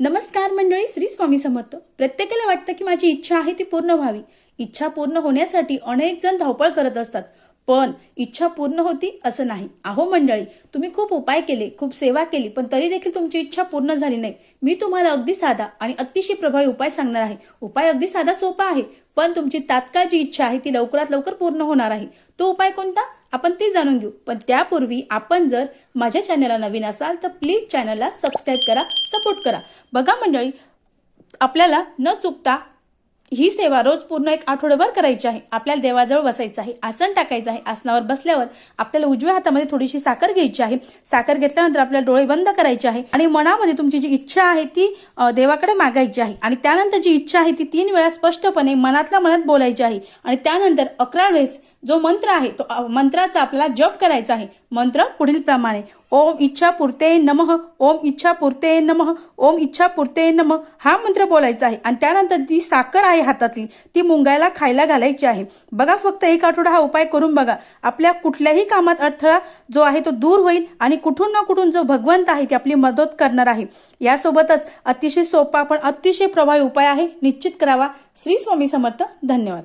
नमस्कार मंडळी श्री स्वामी समर्थ. प्रत्येकाला वाटतं की माझी इच्छा आहे ती पूर्ण व्हावी. इच्छा पूर्ण होण्यासाठी अनेक जण धावपळ करत असतात. पण इच्छा पूर्ण होती असं नाही. अहो मंडळी तुम्ही खूप उपाय केले खूप सेवा केली पण तरी देखील तुमची इच्छा पूर्ण झाली नाही. मी तुम्हाला अगदी साधा आणि अतिशय प्रभावी उपाय सांगणार आहे. उपाय अगदी साधा सोपा आहे पण तुमची तात्काळ जी इच्छा आहे ती लवकरात लवकर पूर्ण होणार आहे. तो उपाय कोणता? आपण ते जाणून घेऊ. पण त्यापूर्वी आपण जर माझ्या चॅनलला नवीन असाल तर प्लीज चॅनलला सबस्क्राईब करा सपोर्ट करा. बघा मंडळी आपल्याला न चुकता ही सेवा रोज पूर्ण एक आठवड्याभर करायची आहे. आपल्याला देवाजवळ बसायचं आहे. आसन टाकायचं आहे. आसनावर बसल्यावर आपल्याला उजव्या हातामध्ये थोडीशी साखर घ्यायची आहे. साखर घेतल्यानंतर आपल्याला डोळे बंद करायचे आहे. आणि मनामध्ये तुमची जी इच्छा आहे ती देवाकडे मागायची आहे. आणि त्यानंतर जी इच्छा आहे ती तीन वेळा स्पष्टपणे मनातल्या मनात बोलायची आहे. आणि त्यानंतर अकरा वेळेस जो मंत्र आहे तो मंत्राचा आपल्याला जप करायचा आहे. मंत्र पुढील प्रमाणे. ओम इच्छा पुरते नमः ओम इच्छा पुरते नमः ओम इच्छा पुरते नमः हा मंत्र बोलायचा आहे. आणि त्यानंतर ती साखर आहे आहे हातातली. ती मुंगायला खायला घालायची आहे. बघा फक्त एक आठवडा हा उपाय करून बघा. आपल्या कुठल्याही कामात अडथळा जो आहे तो दूर होईल आणि कुठून ना कुठून जो भगवंत आहे ती आपली मदत करणार आहे. यासोबतच अतिशय सोपा पण अतिशय प्रभावी उपाय आहे. निश्चित करावा. श्री स्वामी समर्थ. धन्यवाद.